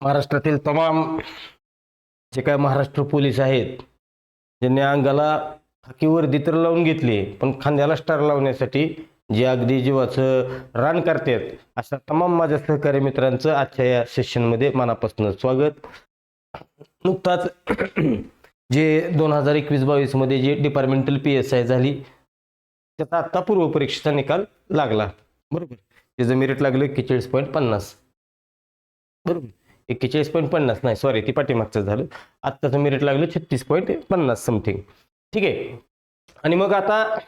महाराष्ट्रातील तमाम जे काय महाराष्ट्र पोलीस आहेत ज्यांनी अंगाला खाकी वर्दी तर लावून घेतली पण खांद्याला स्टार लावण्यासाठी जे अगदी जीवाचं रान करतात अशा तमाम माझ्या सहकारी मित्रांचं आजच्या या सेशनमध्ये मनापासून स्वागत. नुकताच जे दोन हजार एकवीस बावीसमध्ये जे डिपार्टमेंटल पी एस आय झाली त्याचा आत्ता पूर्वपरीक्षेचा निकाल लागला. बरोबर. त्याचं मेरिट लागलं एक्केचाळीस पॉईंट पन्नास. बरोबर. एक्केचाळीस पॉईंट पन्नास नाही सॉरी ती पाठीमागचं झालं. आत्ताचं मेरिट लागलं छत्तीस पॉईंट पन्नास समथिंग ठीक आहे? आणि मग आता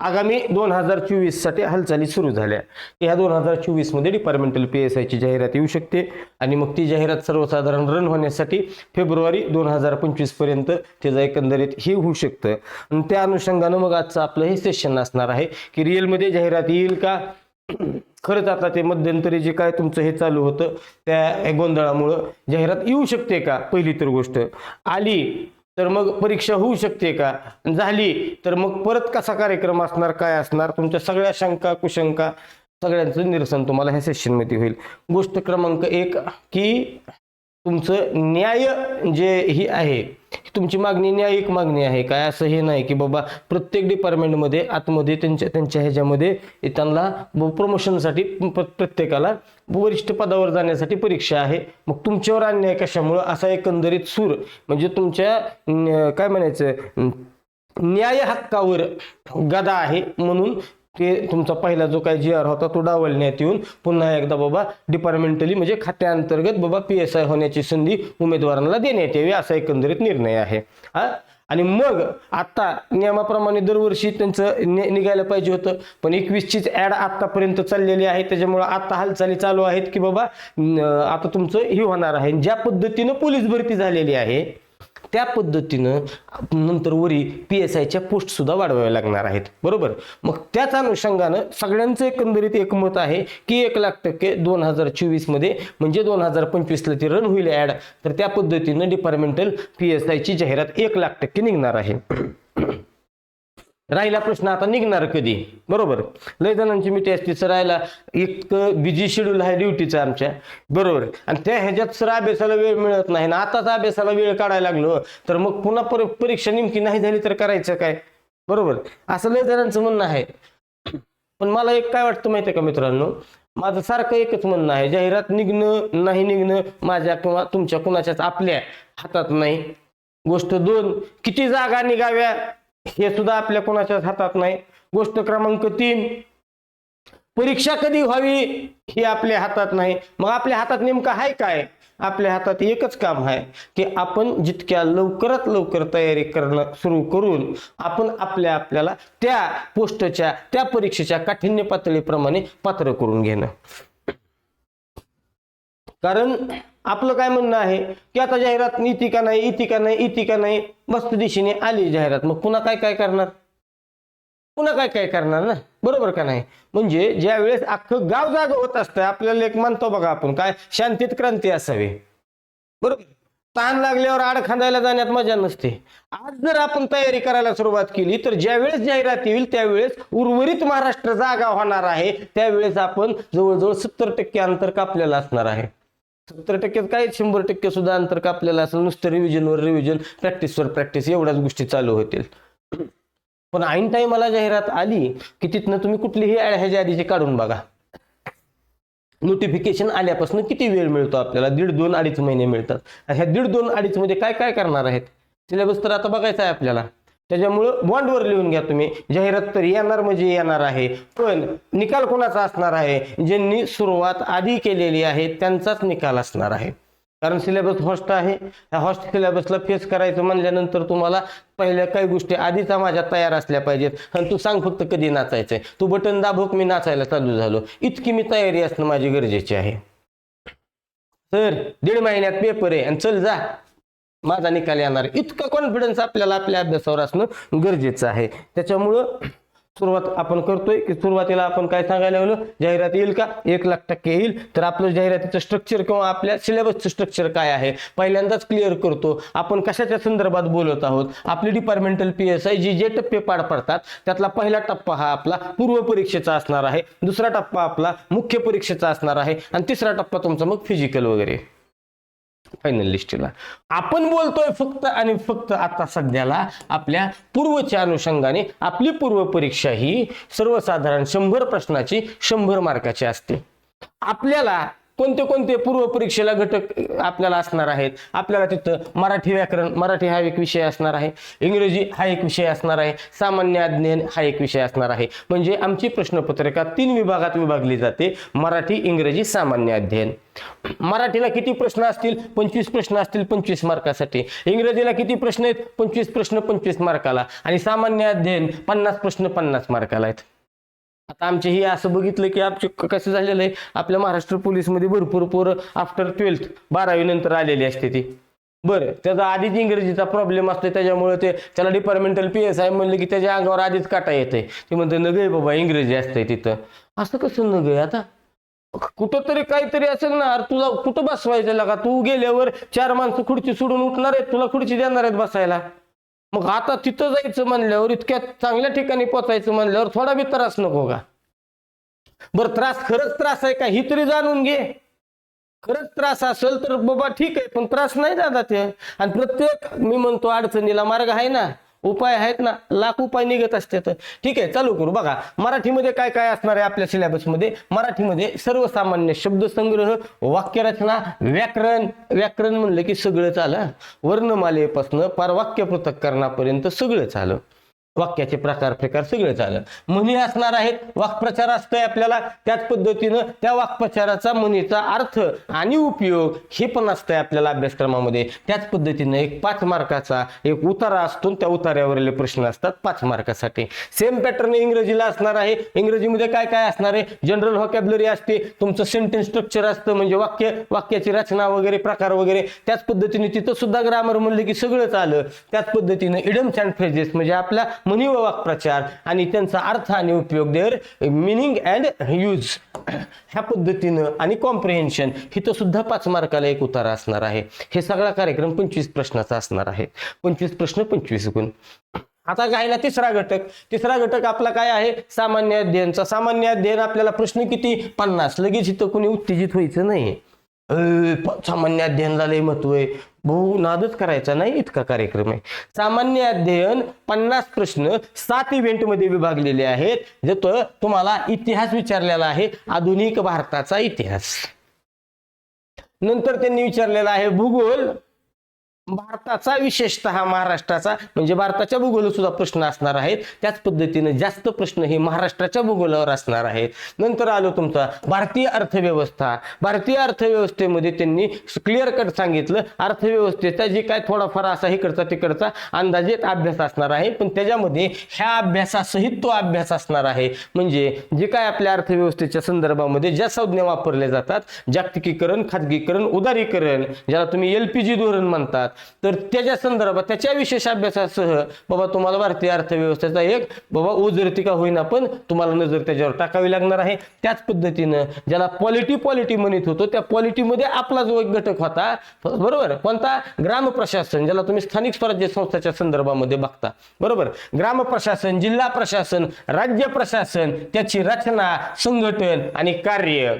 आगामी दोन हजार चोवीससाठी हालचाली सुरू झाल्या. ह्या दोन हजार चोवीसमध्ये डिपार्टमेंटल पी एस आयची जाहिरात येऊ शकते. आणि मग ती जाहिरात सर्वसाधारण रन होण्यासाठी फेब्रुवारी दोन हजार पंचवीसपर्यंत त्याचं एकंदरीत हे होऊ शकतं. आणि त्या अनुषंगानं मग आजचं आपलं हे सेशन असणार आहे. की रिअलमध्ये जाहिरात येईल का? खरंच आता ते मध्यंतरी जे काय तुमचं हे चालू होतं त्या गोंधळामुळं जाहिरात येऊ शकते का? पहिली तर गोष्ट. आली तर मग परीक्षा होऊ शकते का? झाली तर मग परत कसा कार्यक्रम असणार काय असणार? तुमच्या सगळ्या शंका कुशंका सगळ्यांचं निरसन तुम्हाला ह्या सेशनमध्ये होईल. गोष्ट क्रमांक एक की तुमचं न्याय जे ही आहे तुमची मागणी न्यायिक मागणी आहे काय असं हे नाही की बाबा प्रत्येक डिपार्टमेंटमध्ये आतमध्ये त्यांच्या त्यांच्या ह्याच्यामध्ये त्यांना प्रमोशनसाठी प्रत्येकाला वरिष्ठ पदावर जाण्यासाठी परीक्षा आहे. मग तुमच्यावर अन्याय कशामुळं? असा एकंदरीत सूर म्हणजे तुमच्या काय म्हणायचं? न्याय हक्कावर गदा आहे म्हणून ते तुमचा पहिला जो काही जी आर होता तो डावलण्यात येऊन पुन्हा एकदा बाबा डिपार्टमेंटली म्हणजे खात्याअंतर्गत बाबा पी एस आय होण्याची संधी उमेदवारांना देण्यात यावी असा एकंदरीत निर्णय आहे. हा? आणि मग आता नियमाप्रमाणे दरवर्षी त्यांचं नि- निघायला पाहिजे होतं. पण एकवीसचीच ॲड आत्तापर्यंत चाललेली आहे. त्याच्यामुळं आता हालचाली चालू आहेत की बाबा आता तुमचं हे होणार आहे. ज्या पद्धतीनं पोलीस भरती झालेली आहे त्या पद्धतीनं नंतर वरी पी एस आयच्या पोस्ट सुद्धा वाढवाव्या लागणार आहेत. बरोबर? मग त्याच अनुषंगानं सगळ्यांचं एकंदरीत एकमत आहे की एक लाख टक्के दोन हजार चोवीसमध्ये म्हणजे दोन हजार पंचवीसला ती रन होईल ॲड तर त्या पद्धतीनं डिपार्टमेंटल पी एस आयची जाहिरात एक लाख टक्के निघणार आहे. राहिला प्रश्न आता निघणार कधी? बरोबर? लय जणांची मिठी असते सर राहिला. एक बिझी शेड्यूल आहे ड्युटीचं आमच्या. बरोबर? आणि त्या ह्याच्यात सर अभ्यासाला वेळ मिळत नाही. ना आताच अभ्यासाला वेळ काढायला लागलो तर मग पुन्हा पर परीक्षा नेमकी नाही झाली तर करायचं काय? बरोबर? असं लय जणांचं म्हणणं आहे. पण मला एक काय वाटतं माहिती आहे का मित्रांनो? माझं सारखं एकच म्हणणं आहे. जाहिरात निघणं नाही निघणं माझ्या किंवा तुमच्या कुणाच्याच आपल्या हातात नाही. गोष्ट दोन किती जागा निघाव्या? हे सुद्धा आपल्या कोणाच्याच हातात नाही. गोष्ट क्रमांक तीन परीक्षा कधी व्हावी हे आपल्या हातात नाही. मग आपल्या हातात नेमकं आहे काय? आपल्या हातात एकच काम आहे की आपण जितक्या लवकरात लवकर तयारी करणं सुरू करून आपण आपल्या आपल्याला त्या पोस्टच्या त्या परीक्षेच्या काठिण्य पातळीप्रमाणे पात्र करून घेणं. कारण आपलं काय म्हणणं आहे की आता जाहिरात इति का नाही इति का नाही इति का नाही मस्त दिशेने आली जाहिरात. मग पुन्हा काय काय करणार? पुन्हा काय काय करणार ना? बरोबर का नाही? म्हणजे ज्या वेळेस अख्खं गाव जाग होत असतं आपल्याला एक म्हणतो बघा आपण काय? शांतीत क्रांती असावी. बरोबर? ताण लागल्यावर आड खांदायला जाण्यात मजा नसते. आज जर आपण तयारी करायला सुरुवात केली तर ज्या वेळेस जाहिरात येईल त्यावेळेस उर्वरित महाराष्ट्र जागा होणार आहे. त्यावेळेस आपण जवळजवळ सत्तर टक्के अंतर कापलेलं असणार आहे. सत्तर टक्क्यात काय? शंभर टक्के सुद्धा अंतर कापलेलं असेल नुसतं रिव्हिजनवर रिव्हिजन प्रॅक्टिसवर प्रॅक्टिस एवढ्याच गोष्टी चालू होतील. पण ऐन टाईमाला जाहिरात आली की तिथनं तुम्ही कुठलीही ऍड ह्याच्या आधीची काढून बघा. नोटिफिकेशन आल्यापासून किती वेळ मिळतो आपल्याला? दीड दोन अडीच महिने मिळतात. ह्या दीड दोन अडीच मध्ये काय काय करणार आहेत? सिलेबस तर आता बघायचा आहे आपल्याला. त्याच्यामुळं बॉन्डवर लिहून घ्या तुम्ही. जाहिरात तर येणार म्हणजे येणार आहे पण निकाल कोणाचा असणार आहे? ज्यांनी सुरुवात आधी केलेली आहे त्यांचाच निकाल असणार आहे. कारण सिलेबस हॉस्ट आहे. ह्या हॉस्ट सिलेबसला फेस करायचं म्हणल्यानंतर तुम्हाला पहिल्या काही गोष्टी आधीचा माझ्या तयार असल्या पाहिजेत. आणि तू सांग फक्त कधी नाचायचं आहे तू बटन दाबोक मी नाचायला चालू झालो. इतकी मी तयारी असणं माझी गरजेची आहे. तर दीड महिन्यात पेपर आहे. आणि चल जा. माझा निकाल येणार. आहे. इतका कॉन्फिडन्स आपल्याला आपल्या अभ्यासावर असणं गरजेचं आहे. त्याच्यामुळं सुरुवात आपण करतोय. की सुरुवातीला आपण काय सांगायला लागलो? जाहिरात येईल का? एक लाख टक्के येईल. तर आपलं जाहिरातीचं स्ट्रक्चर किंवा आपल्या सिलेबसचं स्ट्रक्चर काय आहे? पहिल्यांदाच क्लिअर करतो. आपण कशाच्या संदर्भात बोलत आहोत? आपली डिपार्टमेंटल पी एस आय जी जे टप्पे पार पडतात त्यातला पहिला टप्पा हा आपला पूर्व परीक्षेचा असणार आहे. दुसरा टप्पा आपला मुख्य परीक्षेचा असणार आहे. आणि तिसरा टप्पा तुमचा मग फिजिकल वगैरे. फायनल लिस्टला आपण बोलतोय फक्त आणि फक्त आता सध्याला आपल्या पूर्वच्या अनुषंगाने आपली पूर्व परीक्षा ही सर्वसाधारण शंभर प्रश्नाची शंभर मार्काची असते. आपल्याला कोणते कोणते पूर्व परीक्षेला घटक आपल्याला असणार आहेत? आपल्याला तिथं मराठी व्याकरण मराठी हा एक विषय असणार आहे. इंग्रजी हा एक विषय असणार आहे. सामान्य अध्ययन हा एक विषय असणार आहे. म्हणजे आमची प्रश्नपत्रिका तीन विभागात विभागली जाते. मराठी इंग्रजी सामान्य अध्ययन मराठीला किती प्रश्न असतील? पंचवीस प्रश्न असतील पंचवीस मार्कासाठी. इंग्रजीला किती प्रश्न आहेत? पंचवीस प्रश्न पंचवीस मार्काला. आणि सामान्य अध्ययन पन्नास प्रश्न पन्नास मार्काला आहेत. आता आमचे हे असं बघितलं की आमचे कसं झालेलं आहे? आपल्या महाराष्ट्र पोलीसमध्ये भरपूर पोरं आफ्टर ट्वेल्थ बारावी नंतर आलेली असते ती. बरं त्याचा आधीच इंग्रजीचा प्रॉब्लेम असतो त्याच्यामुळे ते त्याला डिपार्टमेंटल पी एस आय म्हणलं की त्याच्या अंगावर आधीच काटा येते ते म्हणते न गे बाबा इंग्रजी असतंय तिथं. असं कसं न गे आता? कुठं तरी काहीतरी असेल ना अरे तुला कुठं बसवायचं का तू गेल्यावर चार माणसं खुर्ची सोडून उठणार आहेत तुला खुर्ची देणार आहेत बसायला. मग आता तिथं जायचं म्हणल्यावर इतक्या चांगल्या ठिकाणी पोचायचं म्हणल्यावर थोडा बी त्रास नको का? बरं त्रास खरंच त्रास आहे का? ही तरी जाणून घे. खरंच त्रास असेल तर बाबा ठीक आहे पण त्रास नाही दादा ते. आणि प्रत्येक मी म्हणतो अडचणीला मार्ग आहे ना. उपाय आहेत ना लाख उपाय निघत असतात. ठीक आहे चालू करू. बघा मराठीमध्ये काय काय असणार आहे आपल्या सिलेबसमध्ये मराठीमध्ये सर्वसामान्य शब्दसंग्रह वाक्यरचना व्याकरण. व्याकरण म्हणलं की सगळंच आलं वर्णमालेपासनं पार वाक्य पृथक्करणापर्यंत सगळंच आलं वाक्याचे प्रकार प्रकार सगळे झालं म्हणी असणार आहेत वाक्प्रचार असतोय आपल्याला. त्याच पद्धतीनं त्या वाक्प्रचाराचा म्हणीचा अर्थ आणि उपयोग हे पण असतंय आपल्याला अभ्यासक्रमामध्ये. त्याच पद्धतीनं एक पाच मार्काचा एक उतारा असतो त्या उतार्यावरले प्रश्न असतात पाच मार्कासाठी. सेम पॅटर्न इंग्रजीला असणार आहे. इंग्रजीमध्ये काय काय असणार आहे? जनरल व्हॉकॅबलरी असते. तुमचं सेंटेन्स स्ट्रक्चर असतं म्हणजे वाक्य वाक्याची रचना वगैरे प्रकार वगैरे. त्याच पद्धतीने तिथं सुद्धा ग्रामर म्हणलं की सगळंच आलं त्याच पद्धतीनं इडम्स अँड फ्रेजेस म्हणजे आपल्या मुनी व वाक्प्रचार आणि त्यांचा अर्थ आणि उपयोग देअर मिनिंग अँड यूज ह्या पद्धतीनं आणि कॉम्प्रिहेन्शन हिथं सुद्धा पाच मार्काला एक उतारा असणार आहे. हे सगळा कार्यक्रम पंचवीस प्रश्नाचा असणार आहे. पंचवीस प्रश्न पंचवीस गुण. आता राहिला तिसरा घटक. तिसरा घटक आपला काय आहे? सामान्य अध्ययनचा. सामान्य अध्ययन आपल्याला प्रश्न किती? पन्नास. लगेच इथं कोणी उत्तेजित व्हायचं नाही सामान्य अध्ययनाला लय महत्त्व आहे. भूनादच करायचा नाही इतका कार्यक्रम आहे. सामान्य अध्ययन पन्नास प्रश्न सात इव्हेंटमध्ये विभागलेले आहेत. ज्यात तुम्हाला इतिहास विचारलेला आहे. आधुनिक भारताचा इतिहास. नंतर त्यांनी विचारलेला आहे भूगोल. भारताचा विशेषतः महाराष्ट्राचा म्हणजे भारताच्या भूगोलावर सुद्धा प्रश्न असणार आहेत. त्याच पद्धतीने जास्त प्रश्न हे महाराष्ट्राच्या भूगोलावर असणार आहेत. नंतर आलो तुमचा भारतीय अर्थव्यवस्था. भारतीय अर्थव्यवस्थेमध्ये त्यांनी क्लिअर कट सांगितलं. अर्थव्यवस्थेचा जे काय थोडाफार असा इकडचा तिकडचा अंदाजित अभ्यास असणार आहे. पण त्याच्यामध्ये ह्या अभ्यासासहित तो अभ्यास असणार आहे. म्हणजे जे काय आपल्या अर्थव्यवस्थेच्या संदर्भामध्ये ज्या संज्ञा वापरल्या जातात जागतिकीकरण खाजगीकरण उदारीकरण ज्याला तुम्ही एल पी जी धोरण म्हणतात तर त्याच्या संदर्भात त्याच्या विशेष अभ्यासासह बाबा तुम्हाला भारतीय अर्थव्यवस्थेचा एक बाबा ओझरती का होईना पण तुम्हाला नजर त्याच्यावर टाकावी लागणार आहे. त्याच पद्धतीनं ज्याला पॉलिटी पॉलिटी म्हणत होतो त्या पॉलिटीमध्ये आपला जो एक घटक होता बरोबर? कोणता? ग्राम प्रशासन ज्याला तुम्ही स्थानिक स्वराज्य संस्थाच्या संदर्भामध्ये बघता. बरोबर? ग्राम प्रशासन जिल्हा प्रशासन राज्य प्रशासन त्याची रचना संघटन आणि कार्य.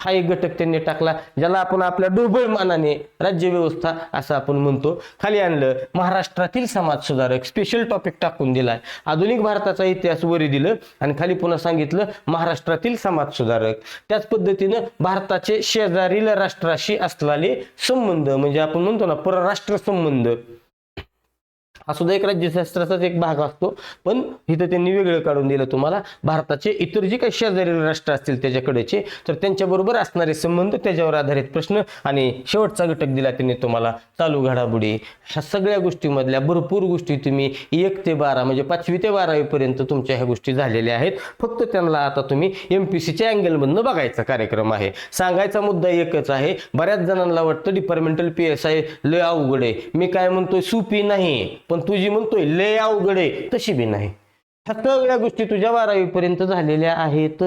हा एक घटक त्यांनी टाकला ज्याला आपण आपल्या ढोबळ मानाने राज्य व्यवस्था असं आपण म्हणतो. खाली आणलं महाराष्ट्रातील समाज सुधारक स्पेशल टॉपिक टाकून दिलाय. आधुनिक भारताचा इतिहास वरी दिलं आणि खाली पुन्हा सांगितलं महाराष्ट्रातील समाज सुधारक. त्याच पद्धतीनं भारताचे शेजारील राष्ट्राशी असलेले संबंध म्हणजे आपण म्हणतो ना परराष्ट्र संबंध. हा सुद्धा एक राज्यशास्त्राचाच एक भाग असतो. पण इथं त्यांनी वेगळं काढून दिलं तुम्हाला. भारताचे इतर जे काही शेजारी राष्ट्र असतील त्याच्याकडेचे तर त्यांच्याबरोबर असणारे संबंध त्याच्यावर आधारित प्रश्न आणि शेवटचा घटक दिला त्यांनी तुम्हाला. चालू घडामोडी ह्या सगळ्या गोष्टीमधल्या भरपूर गोष्टी तुम्ही एक ते बारा म्हणजे पाचवी ते बारावीपर्यंत तुमच्या ह्या गोष्टी झालेल्या आहेत. फक्त त्यांना आता तुम्ही एम पी सीच्या अँगलमधनं बघायचा कार्यक्रम आहे. सांगायचा मुद्दा एकच आहे बऱ्याच जणांना वाटतं डिपार्टमेंटल पी एस आय लय अवघड आहे. मी काय म्हणतोय सुपी नाही. पण तुझी म्हणतोय लय अवघड आहे तशी बी नाही. ह्या सगळ्या गोष्टी तुझ्या बारावीपर्यंत झालेल्या आहेत.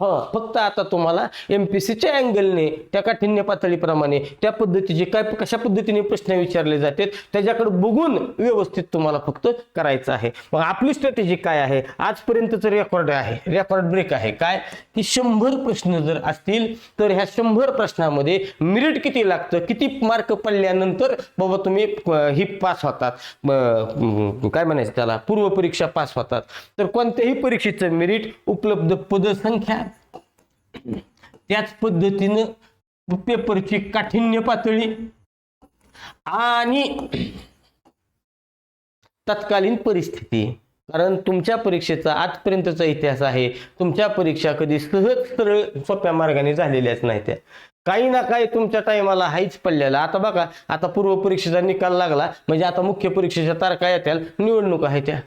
हो फक्त आता तुम्हाला एम पी सीच्या अँगलने त्या काठिण्य पातळीप्रमाणे त्या पद्धतीचे काय कशा पद्धतीने प्रश्न विचारले जातात त्याच्याकडे बघून व्यवस्थित तुम्हाला फक्त करायचं आहे. मग आपली स्ट्रॅटेजी काय आहे? आजपर्यंतचं रेकॉर्ड आहे. रेकॉर्ड ब्रेक आहे. काय? की शंभर प्रश्न जर असतील तर ह्या शंभर प्रश्नामध्ये मिरिट किती लागतं? किती मार्क पडल्यानंतर बाबा तुम्ही ही पास होतात. काय म्हणायचं त्याला? पूर्वपरीक्षा पास होतात. तर कोणत्याही परीक्षेचं मिरिट उपलब्ध पदसंख्या त्याच पद्धतीनं पेपरची काठिण्य पातळी आणि तत्कालीन परिस्थिती. कारण तुमच्या परीक्षेचा आजपर्यंतचा इतिहास आहे. तुमच्या परीक्षा कधी सहज सरळ सोप्या मार्गाने झालेल्याच नाही त्या. काही ना काही तुमच्या टायमाला हाईच पडलेला. आता बघा आता पूर्व परीक्षेचा निकाल लागला. म्हणजे आता मुख्य परीक्षेच्या तारखा येत्याल. निवडणूक आहे त्या.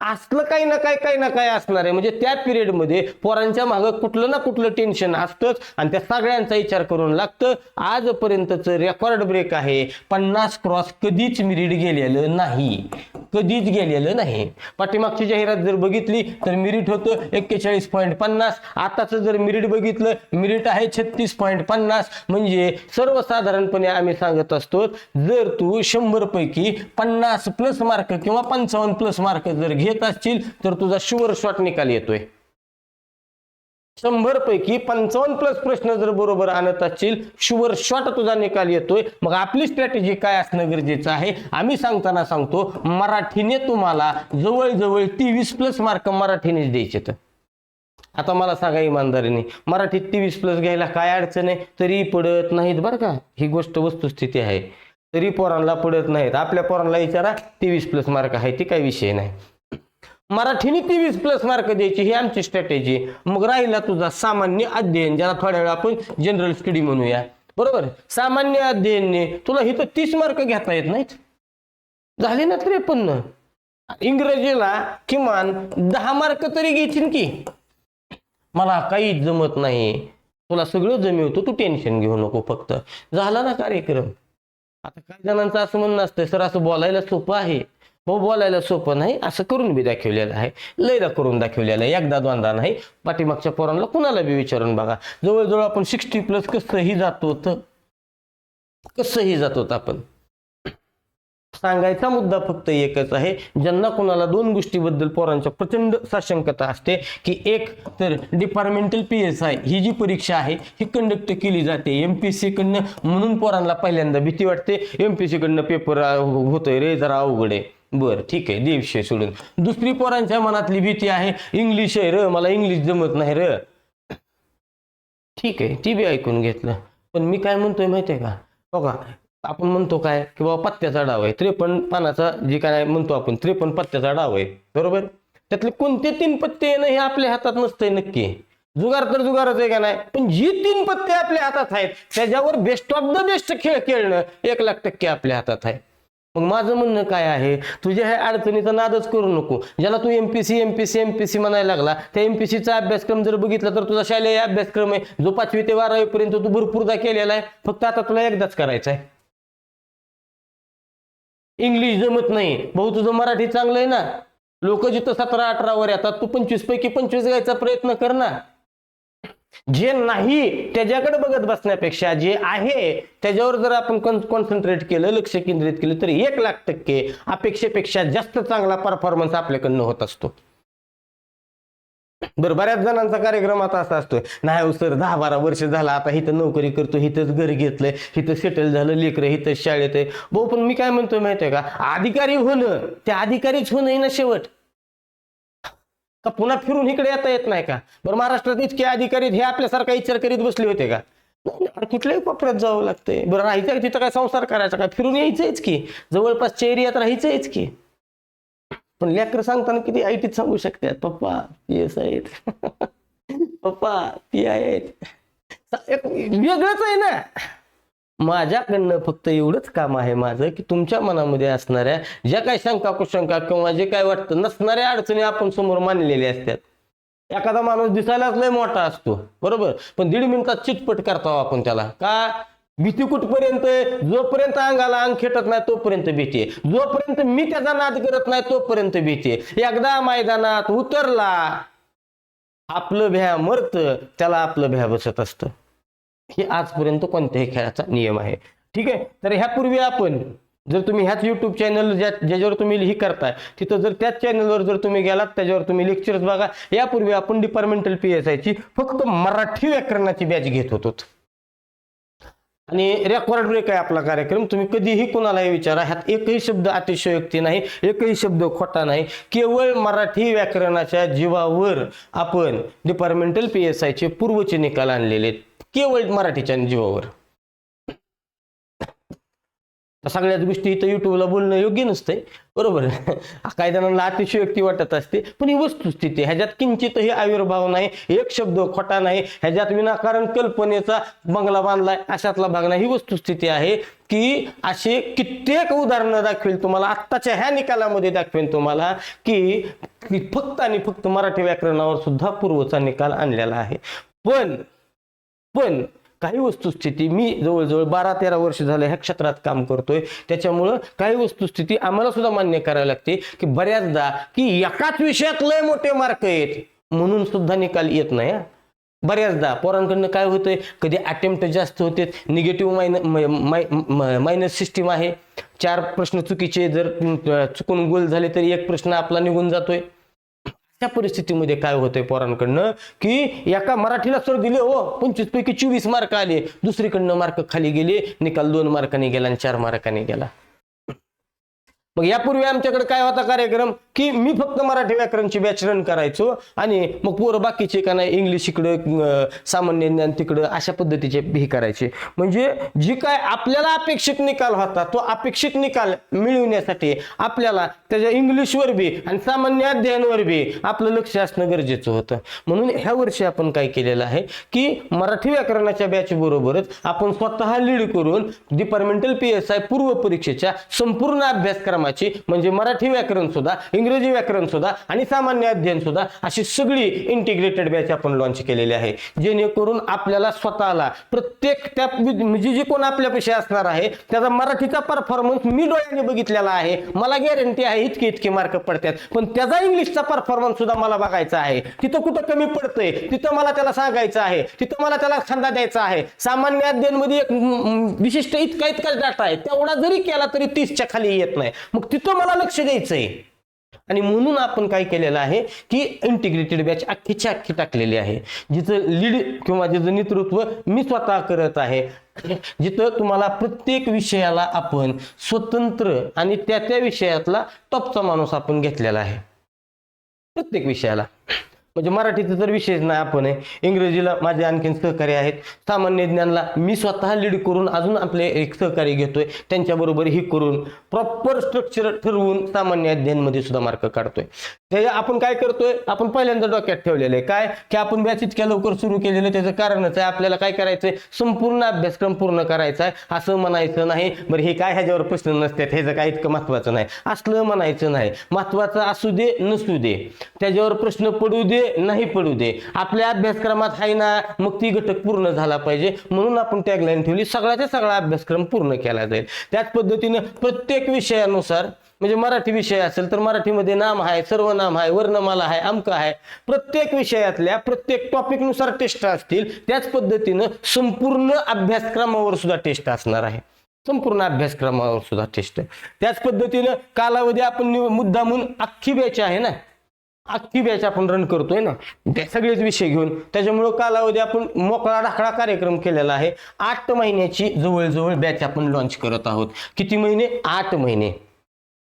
असलं काही ना काय काही ना काय असणार आहे. म्हणजे त्या पिरियडमध्ये पोरांच्या मागं कुठलं ना कुठलं टेन्शन असतंच आणि त्या सगळ्यांचा विचार करून लागतं. आजपर्यंतचं रेकॉर्ड ब्रेक आहे. पन्नास क्रॉस कधीच मिरिट गेलेलं नाही. कधीच गेलेलं नाही. पाठीमागची जाहिरात जर बघितली तर मिरिट होतं एक्केचाळीस पॉईंट पन्नास. आताचं जर मिरिट बघितलं मिरिट आहे छत्तीस पॉईंट पन्नास. म्हणजे सर्वसाधारणपणे आम्ही सांगत असतो जर तू शंभरपैकी पन्नास प्लस मार्क किंवा पंचावन्न प्लस मार्क जर घे घेत असशील तर तुझा शुअर शॉट निकाल येतोय. शंभर पैकी पंचावन्न प्लस प्रश्न जर बरोबर आणत असतील शुअर शॉट तुझा निकाल येतोय. मग आपली स्ट्रॅटेजी काय असणं गरजेचं आहे? आम्ही सांगताना सांगतो मराठीने तुम्हाला जवळजवळ तेवीस प्लस मार्क मराठीनेच द्यायचे तर आता मला सांगा इमानदारीने मराठीत तेवीस प्लस घ्यायला काय अडचण आहे? तरी पडत नाहीत बरं का? ही गोष्ट वस्तुस्थिती आहे. तरी पोरांना पडत नाहीत. आपल्या पोरांना विचारा तेवीस प्लस मार्क आहे ते काही विषय नाही. मराठीने तेवीस प्लस मार्क द्यायची ही आमची स्ट्रॅटेजी मग राहिला तुझा सामान्य अध्ययन ज्याला थोड्या वेळा आपण जनरल स्टडी म्हणूया. बरोबर? सामान्य अध्ययनने तुला हिथं तीस मार्क घेता येत नाहीत. झाले ना त्रेपन्न? इंग्रजीला किमान दहा मार्क तरी घेतील की. मला काहीच जमत नाही. तुला सगळं जमिवतो तू टेन्शन घेऊ नको फक्त. झाला ना कार्यक्रम. आता काही जणांचं असं म्हणणं असतं सर असं बोलायला सोपं आहे. भाऊ बोलायला सोपं नाही. असं करून बी दाखवलेलं आहे. लयदा करून दाखवलेलं आहे. एकदा दोनदा नाही. पाठीमागच्या पोरांना कुणाला बी विचारून बघा. जवळजवळ आपण सिक्स्टी प्लस कसंही जातो तर कसंही जातो आपण. सांगायचा मुद्दा फक्त एकच आहे. ज्यांना कोणाला दोन गोष्टीबद्दल पोरांच्या प्रचंड साशंकता असते की एक तर डिपार्टमेंटल पी एस आय ही जी परीक्षा आहे ही कंडक्ट केली जाते. एम पी सी कडनं म्हणून पोरांना पहिल्यांदा भीती वाटते. एम पी सी कडनं पेपर होतोय रे जरा अवघड आहे. बरं ठीक आहे दे विषय सोडून. दुसरी पोरांच्या मनातली भीती आहे. इंग्लिश आहे र मला इंग्लिश जमत नाही र. ठीक आहे ती बी ऐकून घेतलं. पण मी काय म्हणतोय माहिती आहे का? बघा आपण म्हणतो काय की बाबा पत्त्याचा डाव आहे. त्रेपन्न पानाचा जे काय म्हणतो आपण त्रेपन्न पत्त्याचा डाव आहे. बरोबर? त्यातले कोणते तीन पत्ते येणं हे आपल्या हातात नसतंय नक्की. जुगार तर जुगारच आहे का नाही? पण जी तीन पत्ते आपल्या हातात आहेत त्याच्यावर बेस्ट ऑफ द बेस्ट खेळ खेळणं एक लाख टक्के आपल्या हातात आहे. मग माझं म्हणणं काय आहे? तुझ्या ह्या अडचणीचा नादच करू नको. ज्याला तू एमपीसी एमपीसी एमपीसी म्हणायला लागला त्या एमपीसीचा अभ्यासक्रम जर बघितला तर तुझा शालेय अभ्यासक्रम आहे. जो पाचवी ते बारावीपर्यंत तू भरपूरदा केलेला आहे. फक्त आता तुला एकदाच करायचा आहे इंग्लिश जमत नाही. भाऊ तुझं मराठी चांगलं आहे ना? लोक जिथं सतरा अठरावर येतात तू पंचवीस पैकी पंचवीस घ्यायचा प्रयत्न कर ना. जे नाही त्याच्याकडे बघत बसण्यापेक्षा जे आहे त्याच्यावर जर आपण कॉन्सन्ट्रेट केलं लक्ष केंद्रित केलं तर एक लाख टक्के अपेक्षेपेक्षा जास्त चांगला परफॉर्मन्स आपल्याकडनं होत असतो. बरं बऱ्याच जणांचा कार्यक्रम आता असा असतोय. नाही हो सर दहा बारा वर्ष झाला आता इथं नोकरी करतो इथंच घर घेतलंय इथं सेटल झालं लेकरं इथं शाळेत आहे. भाऊ पण मी काय म्हणतोय माहितीये का? अधिकारी होणं ते अधिकारीच होणं आहे ना शेवट. तर पुन्हा फिरून इकडे येता येत नाही का? बरं महाराष्ट्रात इतके अधिकारी हे आपल्यासारखा विचार करीत बसले होते का? कुठल्याही कोपऱ्यात जावं लागतंय. बरं राहायचं का तिथं काय संसार करायचा का? फिरून यायचंच की. जवळपास एरियात राहायचंच की. पण लेकर सांगताना किती आय टीत सांगू शकतात. पप्पा पी एस आहेत. पप्पा पी आय आहेत. एक वेगळंच आहे ना. माझ्याकडनं फक्त एवढंच काम आहे माझं की तुमच्या मनामध्ये असणाऱ्या ज्या काही शंका कुशंका किंवा जे काय वाटतं नसणाऱ्या अडचणी आपण समोर मानलेल्या असतात. एखादा माणूस दिसायलाच लय मोठा असतो बरोबर? पण दीड मिनिटात चिटपट करतो आपण त्याला. का? भीती कुठपर्यंत जोपर्यंत अंगाला अंग खेटत नाही तोपर्यंत भीती जोपर्यंत मी त्याचा नाद करत नाही तोपर्यंत भीती एकदा मैदानात उतरला आपलं भ्या मरत त्याला आपलं भ्या बसत असतं. हे आजपर्यंत कोणत्याही खेळाचा नियम आहे. ठीक आहे? तर ह्यापूर्वी आपण जर तुम्ही ह्याच युट्यूब चॅनल ज्या ज्याच्यावर तुम्ही ही करताय तिथं जर त्याच चॅनलवर जर तुम्ही गेलात त्याच्यावर तुम्ही लेक्चर्स बघा. यापूर्वी आपण डिपार्टमेंटल पी एस आयची फक्त मराठी व्याकरणाची बॅच घेत होतो. आणि रेकॉर्ड ब्रेक आहे आपला कार्यक्रम. तुम्ही कधीही कोणालाही विचारा ह्यात एकही शब्द अतिशयोक्ती नाही एकही शब्द खोटा नाही. केवळ मराठी व्याकरणाच्या जीवावर आपण डिपार्टमेंटल पी एस आयचे पूर्वचे निकाल आणलेले आहेत. केवळ मराठीच्या जीवावर. तर सगळ्याच गोष्टी इथं युट्यूबला बोलणं योग्य नसतंय बरोबर? काही जणांना अतिशयोक्ती वाटत असते पण ही वस्तुस्थिती ह्याच्यात किंचितही आविर्भाव नाही एक शब्द खोटा नाही ह्याच्यात विनाकारण कल्पनेचा बंगला बांधलाय अशातला भाग नाही. ही वस्तुस्थिती आहे की असे कित्येक उदाहरणं दाखवेल तुम्हाला आत्ताच्या ह्या निकालामध्ये दाखवेल तुम्हाला की फक्त आणि फक्त मराठी व्याकरणावर सुद्धा पूर्वचा निकाल आणलेला आहे. पण पण काही वस्तुस्थिती मी जवळजवळ बारा तेरा वर्ष झालं ह्या क्षेत्रात काम करतोय. त्याच्यामुळं काही वस्तुस्थिती आम्हाला सुद्धा मान्य करावी लागते की बऱ्याचदा की एकाच विषयात लय मोठे मार्क आहेत म्हणून सुद्धा निकाल येत नाही हा. बऱ्याचदा पोरांकडनं काय होतंय कधी अटेम्प्ट जास्त होते निगेटिव्ह मायन मायनस सिस्टीम आहे. चार प्रश्न चुकीचे जर चुकून गोल झाले तरी एक प्रश्न आपला निघून जातोय. त्या परिस्थितीमध्ये काय होतंय पोरांकडनं? की एका मराठीला सर दिले हो पंचवीस पैकी चोवीस मार्क आले. दुसरीकडनं मार्क खाली गेले निकाल दोन मार्काने गेला आणि चार मार्काने गेला. मग यापूर्वी आमच्याकडे काय होता कार्यक्रम? की मी फक्त मराठी व्याकरणची बॅच रन करायचो आणि मग पोरं बाकीचे का नाही इंग्लिश इकडं सामान्य ज्ञान तिकडं अशा पद्धतीचे हे करायचे. म्हणजे जी काय आपल्याला अपेक्षित निकाल होता तो अपेक्षित निकाल मिळवण्यासाठी आपल्याला त्याच्या इंग्लिशवर बी आणि सामान्य अध्ययनवर बी आपलं लक्ष असणं गरजेचं होतं. म्हणून ह्या वर्षी आपण काय केलेलं आहे की मराठी व्याकरणाच्या बॅच बरोबरच आपण स्वतः लीड करून डिपार्टमेंटल पी एस आय पूर्व परीक्षेच्या संपूर्ण माध्यमाची म्हणजे मराठी व्याकरण सुद्धा इंग्रजी व्याकरण सुद्धा आणि सामान्य अध्ययन सुद्धा अशी सगळी इंटिग्रेटेड बॅच आपण लॉन्च केलेली आहे. जेणेकरून आपल्याला स्वतःला प्रत्येक त्या म्हणजे जे कोण आपल्यापेक्षा असणार आहे त्याचा मराठीचा परफॉर्मन्स मी डोळ्याने बघितलेला आहे. मला गॅरंटी आहे इतके इतके मार्क पडतात. पण त्याचा इंग्लिशचा परफॉर्मन्स सुद्धा मला बघायचा आहे. तिथं कुठं कमी पडतंय तिथं मला त्याला सांगायचं आहे तिथं मला त्याला खांदा द्यायचा आहे. सामान्य अध्ययनमध्ये एक विशिष्ट इतका इतका डाटा आहे तेवढा जरी केला तरी तीसच्या खाली येत नाही. मग तिथं मला लक्ष द्यायचं आहे आणि म्हणून आपण काय केलेलं आहे की इंटिग्रेटेड बॅच अख्खीच्या अख्खी टाकलेली आहे. जिथं लीड किंवा जिथं नेतृत्व मी स्वतः करत आहे. जिथं तुम्हाला प्रत्येक विषयाला आपण स्वतंत्र आणि त्या त्या विषयातला टॉपचा माणूस आपण घेतलेला आहे. प्रत्येक विषयाला. म्हणजे मराठीचं तर विषयच नाही आपण. आहे इंग्रजीला माझे आणखीन सहकारी आहेत. सामान्य ज्ञानला मी स्वतः लीड करून अजून आपले एक सहकारी घेतोय. त्यांच्याबरोबर ही करून प्रॉपर स्ट्रक्चर ठरवून सामान्य अध्ययनमध्ये सुद्धा मार्क काढतोय. ते आपण काय करतोय? आपण पहिल्यांदा डोक्यात ठेवलेलं आहे. काय? की आपण बॅच इतक्या लवकर सुरू केलेलं त्याचं कारणच आहे. आपल्याला काय करायचंय? संपूर्ण अभ्यासक्रम पूर्ण करायचा आहे. असं म्हणायचं नाही. बरं हे काय ह्याच्यावर प्रश्न नसतात. ह्याचं काय इतकं महत्वाचं नाही. असलं म्हणायचं नाही. महत्वाचं असू दे नसू दे. त्याच्यावर प्रश्न पडू दे. नाही पडू दे. आपल्या अभ्यासक्रमात आहे ना मग ती घटक पूर्ण झाला पाहिजे. म्हणून आपण टॅगलाईन ठेवली सगळ्याचा सगळा अभ्यासक्रम पूर्ण केला जाईल. त्याच पद्धतीनं प्रत्येक विषयानुसार म्हणजे मराठी विषय असेल तर मराठीमध्ये नाम आहे सर्वनाम आहे वर्णमाला आहे अमक आहे प्रत्येक विषयातल्या प्रत्येक टॉपिकनुसार टेस्ट असतील. त्याच पद्धतीनं संपूर्ण अभ्यासक्रमावर सुद्धा टेस्ट असणार आहे. संपूर्ण अभ्यासक्रमावर सुद्धा टेस्ट त्याच पद्धतीनं कालावधी आपण निव- मुद्दामून अख्खी बॅच आहे ना. अख्खी बॅच आपण रन करतोय ना. त्या सगळेच विषय घेऊन. त्याच्यामुळं कालावधी आपण मोकळा ढाकळा कार्यक्रम केलेला आहे. आठ महिन्याची जवळजवळ बॅच आपण लॉन्च करत आहोत. किती महिने? आठ महिने.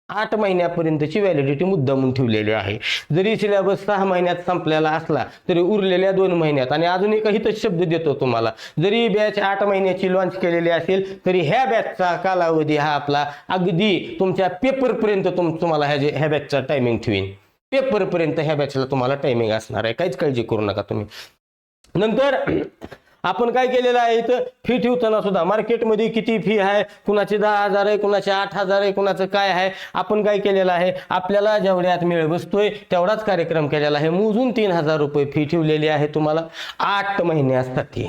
आठ महिन्यापर्यंतची व्हॅलिडिटी मुद्दामून ठेवलेली आहे. जरी सिलेबस सहा महिन्यात संपलेला असला तरी उरलेल्या दोन महिन्यात आणि अजून एक तर शब्द देतो तुम्हाला. जरी बॅच आठ महिन्याची लॉन्च केलेली असेल तरी ह्या बॅचचा कालावधी हा आपला अगदी तुमच्या पेपरपर्यंत तुम तुम्हाला ह्या जे ह्या बॅचचा टायमिंग ठेवीन. पेपरपर्यंत ह्या बॅचला तुम्हाला टायमिंग असणार आहे. काहीच काळजी करू नका तुम्ही. नंतर आपण काय केलेलं आहे इथं फी ठेवताना सुद्धा मार्केटमध्ये किती फी आहे कुणाची दहा हजार आहे कुणाची आठ हजार आहे कुणाचं काय आहे आपण काय केलेलं आहे आपल्याला जेवढ्यात मेळ बसतोय तेवढाच कार्यक्रम केलेला आहे. मोजून तीन हजार रुपये फी ठेवलेली आहे तुम्हाला. आठ महिने असतात ती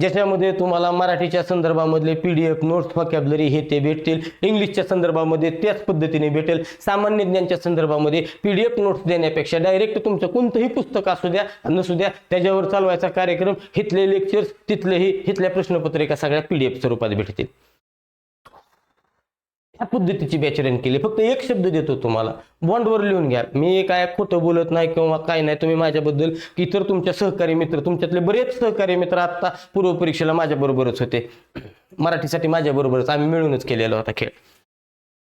ज्याच्यामध्ये तुम्हाला मराठीच्या संदर्भामधले P D F notes vocabulary हे ते भेटतील. इंग्लिशच्या संदर्भामध्ये त्याच पद्धतीने भेटेल. सामान्य ज्ञानच्या संदर्भामध्ये पी डी एफ नोट्स देण्यापेक्षा डायरेक्ट तुमचं कोणतंही पुस्तक असू द्या नसू द्या त्याच्यावर चालवायचा कार्यक्रम हिथले लेक्चर्स तिथलेही हिथल्या प्रश्नपत्रिका सगळ्या पी डी एफ स्वरूपात भेटतील. ह्या पद्धतीची बॅच केली. फक्त एक शब्द देतो तुम्हाला. बॉन्डवर लिहून घ्या. मी काय खोटं बोलत नाही किंवा काय नाही. तुम्ही माझ्याबद्दल इतर तुमच्या सहकारी मित्र तुमच्यातले बरेच सहकारी मित्र आत्ता पूर्वपरीक्षेला माझ्याबरोबरच होते. मराठीसाठी माझ्याबरोबरच आम्ही मिळूनच केलेला होता खेळ.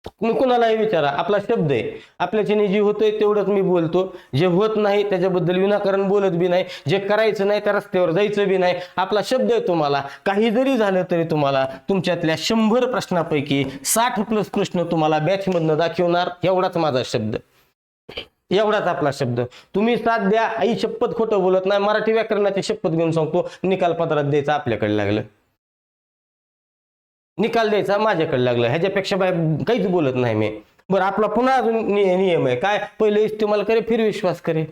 तुम्ही कुणालाही विचारा. आपला शब्द आहे. आपल्याच्याने जे होतंय तेवढंच मी बोलतो. जे होत नाही त्याच्याबद्दल विनाकारण बोलत बी नाही. जे करायचं नाही त्या रस्त्यावर जायचं बी नाही. आपला शब्द आहे तुम्हाला. काही जरी झालं तरी तुम्हाला तुमच्यातल्या शंभर प्रश्नापैकी साठ प्लस प्रश्न तुम्हाला बॅचमधनं दाखवणार एवढाच माझा शब्द. एवढाच आपला शब्द. तुम्ही साथ द्या. आई शपथ खोटं बोलत नाही. मराठी व्याकरणाची शपथ घेऊन सांगतो. निकाल पत्रात द्यायचा आपल्याकडे लागलं. निकाल द्यायचा माझ्याकडे लागलं. ह्याच्यापेक्षा बाय काहीच बोलत नाही मी. बरं आपला पुन्हा अजून नि- नियम आहे. काय? पहिले इस्तेमाल करे फिर विश्वास करे.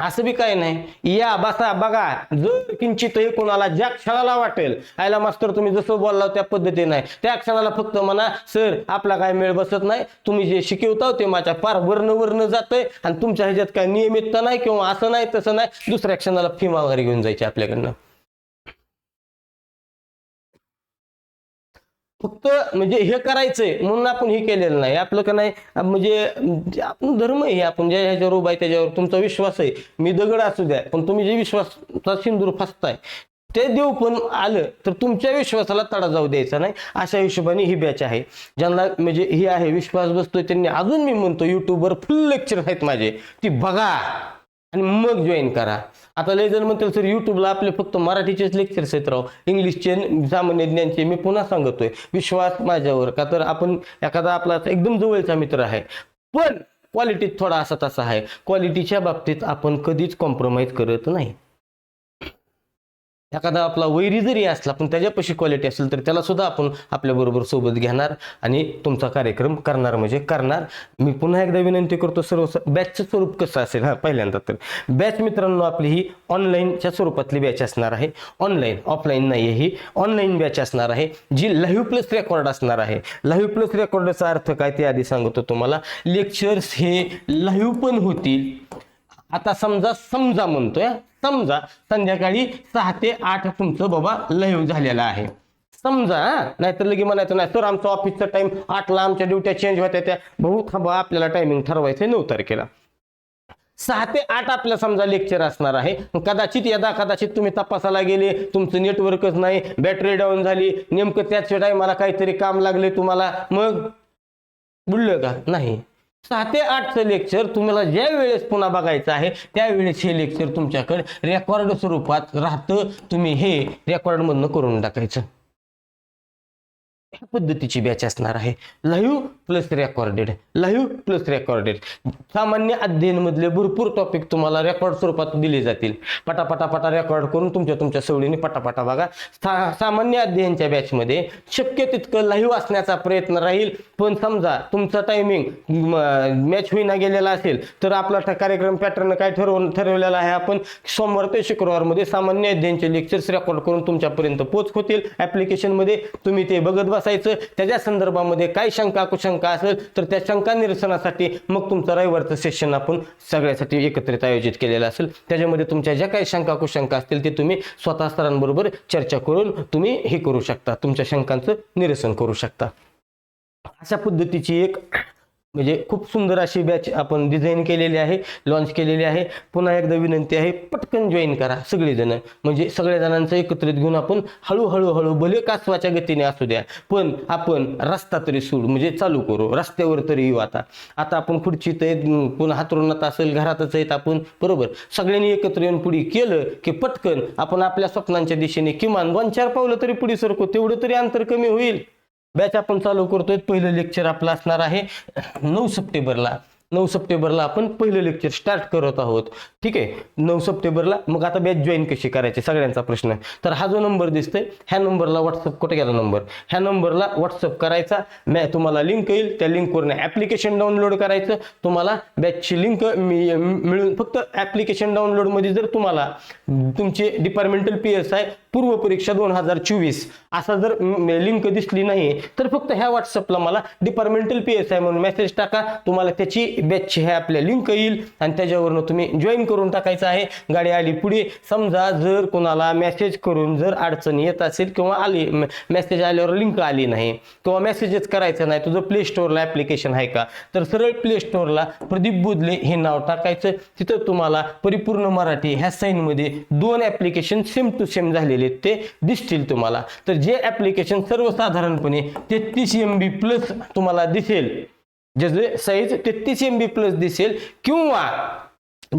असं बी काय नाही. या बसा बघा. जर किंचित कोणाला ज्या क्षणाला वाटेल आयला मास्तर तुम्ही जसं बोलला त्या पद्धतीने नाही त्या क्षणाला फक्त म्हणा सर आपला काय मेळ बसत नाही. तुम्ही जे शिकवता ते माझ्या फार वर्ण वर्ण जातंय. आणि तुमच्या ह्याच्यात काय नियमितता नाही किंवा असं नाही तसं नाही. दुसऱ्या क्षणाला फी माघारी घेऊन जायची आपल्याकडनं. फक्त म्हणजे हे करायचंय म्हणून आपण हे केलेलं नाही. आपलं का नाही म्हणजे आपण धर्म आहे आपण ज्या ह्याच्यावर उभा आहे त्याच्यावर तुमचा विश्वास आहे. मी दगड असू द्या पण तुम्ही जे विश्वासचा सिंदूर फसताय ते देव पण आलं तर तुमच्या विश्वासाला तडा जाऊ द्यायचा नाही. अशा हिशोबाने ही बॅच आहे. ज्यांना म्हणजे ही आहे विश्वास बसतोय त्यांनी अजून मी म्हणतो युट्यूबवर फुल लेक्चर आहेत माझे. ती बघा. आणि मग जॉईन करा. आता लय जण म्हणतील सर युट्यूबला आपले फक्त मराठीचेच लेक्चर्स येत राहो इंग्लिशचे सामान्य ज्ञानचे मी पुन्हा सांगतोय. विश्वास माझ्यावर का तर आपण एखादा आपला एकदम जवळचा मित्र आहे. पण क्वालिटीत थोडा असा तसा आहे. क्वालिटीच्या बाबतीत आपण कधीच कॉम्प्रोमाइज करत नाही. एखादा आपला वैरी जरी असला पण त्याच्यापाशी क्वालिटी असेल तर त्याला सुद्धा आपण आपल्याबरोबर सोबत घेणार आणि तुमचा कार्यक्रम करणार. म्हणजे करणार. मी पुन्हा एकदा विनंती करतो सर्व बॅचचं स्वरूप कसं असेल? हा पहिल्यांदा तर. बॅच मित्रांनो आपली ही ऑनलाईनच्या स्वरूपातली बॅच असणार आहे. ऑनलाईन ऑफलाईन नाही ही. ऑनलाईन बॅच असणार आहे. जी लाईव्ह प्लस रेकॉर्ड असणार आहे. लाईव्ह प्लस रेकॉर्डचा अर्थ काय? ते आधी सांगतो तुम्हाला. लेक्चर्स हे लाईव्ह पण होतील आता समजा समजा म्हणतोय समजा संध्याकाळी सहा ते आठ तुमचं बाबा लयव झालेला आहे. समजा नाहीतर लगे म्हणायचं नाही सर आमचा ऑफिसचा टाइम आठला आमच्या ड्युट्या चेंज होत्या त्या. भाऊ थांबा आपल्याला टायमिंग ठरवायचं आहे नऊ तारखेला. सहा ते आठ आपल्या समजा लेक्चर असणार आहे. कदाचित यदा कदाचित तुम्ही तपासाला गेले तुमचं नेटवर्कच नाही बॅटरी डाऊन झाली नेमकं त्याच टायमाला काहीतरी काम लागले तुम्हाला मग? बुडलं का? नाही. सहा ते आठचं लेक्चर तुम्हाला ज्या वेळेस पुन्हा बघायचं आहे त्यावेळेस हे लेक्चर तुमच्याकडे रेकॉर्ड स्वरूपात राहतं. तुम्ही हे रेकॉर्डमधनं करून टाकायचं. पद्धतीची बॅच असणार आहे. Live plus recorded live plus recorded सामान्य अध्ययनमधले भरपूर टॉपिक तुम्हाला रेकॉर्ड स्वरूपात दिले जातील. पटापटापटा रेकॉर्ड करून तुमच्या तुमच्या सवडीने पटापटा बघा. सा सामान्य अध्ययनच्या बॅचमध्ये शक्य तितकं लाईव्ह असण्याचा प्रयत्न राहील. पण समजा तुमचा टायमिंग मॅच होईना गेलेला असेल तर आपला कार्यक्रम पॅटर्न काय ठरवून ठरवलेला आहे आपण सोमवार ते शुक्रवारमध्ये सामान्य अध्ययनचे लेक्चर्स रेकॉर्ड करून तुमच्यापर्यंत पोच होतील. ॲप्लिकेशनमध्ये तुम्ही ते बघत बसायचं त्याच्या संदर्भामध्ये काय शंका कुशंका असेल तर त्या शंका निरसनासाठी मग तुमचं रविवारचं सेशन आपण सगळ्यासाठी एकत्रित आयोजित केलेलं असेल. त्याच्यामध्ये तुमच्या ज्या काही शंका कुशंका असतील ते तुम्ही स्वतः सरांबरोबर चर्चा करून तुम्ही हे करू शकता. तुमच्या शंकांचं निरसन करू शकता. अशा पद्धतीची एक म्हणजे खूप सुंदर अशी बॅच आपण डिझाईन केलेली आहे लॉन्च केलेली आहे. पुन्हा एकदा विनंती आहे पटकन जॉईन करा सगळेजण. म्हणजे सगळ्या जणांचं एकत्रित घेऊन आपण हळूहळू हळू भले कासवाच्या गतीने असू द्या पण आपण रस्ता तरी सोडू म्हणजे चालू करू. रस्त्यावर तरी येऊ आता. आता आपण खुर्चीत आहेत पुन्हा हातरुणात असेल घरातच आहेत आपण. बरोबर. सगळ्यांनी एकत्र येऊन पुढे केलं की पटकन आपण आपल्या स्वप्नांच्या दिशेने किमान दोन चार पावलं तरी पुढे सरकू. तेवढं तरी अंतर कमी होईल. बॅच आपण चालू करतोय. पहिलं लेक्चर आपलं असणार आहे नऊ सप्टेंबरला. नऊ सप्टेंबरला आपण पहिलं लेक्चर स्टार्ट करत आहोत. ठीक आहे? नऊ सप्टेंबरला. मग आता बॅच जॉईन कशी करायची? सगळ्यांचा प्रश्न. तर हा जो नंबर दिसतोय ह्या नंबरला व्हॉट्सअप कुठे गेला नंबर ह्या नंबरला व्हॉट्सअप करायचा. मॅ तुम्हाला लिंक येईल. त्या लिंकवरून ॲप्लिकेशन डाउनलोड करायचं. तुम्हाला बॅचची लिंक मिळून फक्त ॲप्लिकेशन डाउनलोडमध्ये जर तुम्हाला तुमचे डिपार्टमेंटल पी एस आय पूर्व परीक्षा दोन हजार चोवीस असा जर लिंक दिसली नाही तर फक्त ह्या व्हॉट्सअपला मला डिपार्टमेंटल पी एस आय म्हणून मेसेज टाका. तुम्हाला त्याची बॅचची हे आपल्या लिंक येईल आणि त्याच्यावरनं तुम्ही जॉईन करून टाकायचं आहे. गाडी आली पुढे समजा जर कोणाला मेसेज करून जर अडचण येत असेल किंवा आली मेसेज आल्यावर लिंक आली नाही किंवा मेसेजच करायचं नाही तुझं प्ले स्टोअरला ॲप्लिकेशन आहे का? तर सरळ प्ले स्टोअरला प्रदीप बुदले हे नाव टाकायचं. तिथं तुम्हाला परिपूर्ण मराठी ह्या साईनमध्ये दोन ॲप्लिकेशन सेम टू सेम झालेले आहेत ते दिसतील तुम्हाला. तर जे ॲप्लिकेशन सर्वसाधारणपणे तेहतीस एम बी प्लस तुम्हाला दिसेल. ज्याचे साईज तेहतीस एम बी प्लस दिसेल किंवा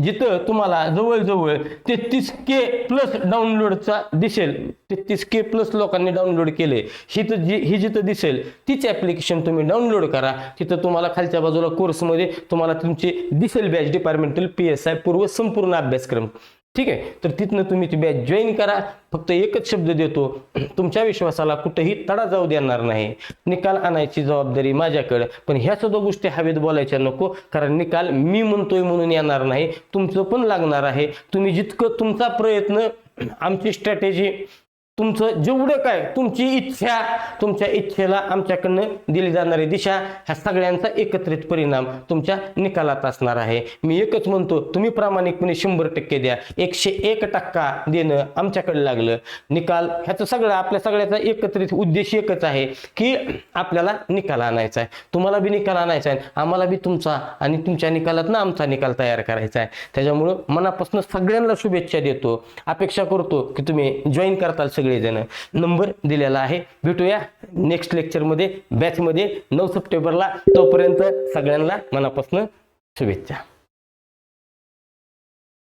जिथं तुम्हाला जवळजवळ तेहतीस के प्लस डाउनलोडचा दिसेल तेहतीस के प्लस लोकांनी डाउनलोड केले ही तर जी ही जिथं दिसेल तीच ॲप्लिकेशन तुम्ही डाउनलोड करा. तिथं तुम्हाला खालच्या बाजूला कोर्समध्ये तुम्हाला तुमची दिसेल batch departmental P S I पूर्व संपूर्ण अभ्यासक्रम. ठीक आहे? तर तिथनं तुम्ही ती बॅच जॉईन करा. फक्त एकच शब्द देतो. तुमच्या विश्वासाला कुठेही तडा जाऊ देणार नाही. निकाल आणायची जबाबदारी माझ्याकडे. पण ह्या सुद्धा गोष्टी हवेत बोलायच्या नको. कारण निकाल मी म्हणतोय म्हणून येणार नाही. तुमचं पण लागणार आहे. तुम्ही जितकं तुमचा प्रयत्न आमची स्ट्रॅटेजी तुमचं जेवढं काय तुमची इच्छा तुमच्या इच्छेला आमच्याकडनं दिली जाणारी दिशा ह्या सगळ्यांचा एकत्रित परिणाम तुमच्या निकालात असणार आहे. मी एकच म्हणतो तुम्ही प्रामाणिकपणे शंभर टक्के द्या. एकशे एक टक्का देणं आमच्याकडे लागलं. निकाल ह्याचं सगळं आपल्या सगळ्याचा एकत्रित उद्देश एकच आहे की आपल्याला निकाल आणायचा आहे. तुम्हाला बी निकाल आणायचा आहे आम्हाला बी तुमचा आणि तुमच्या निकालात ना आमचा निकाल तयार करायचा आहे. त्याच्यामुळं मनापासून सगळ्यांना शुभेच्छा देतो. अपेक्षा करतो की तुम्ही जॉईन करताल सगळेजण नंबर दिलेला आहे. भेटूया नेक्स्ट लेक्चरमध्ये बॅचमध्ये नऊ सप्टेंबरला तोपर्यंत सगळ्यांना मनापासून शुभेच्छा.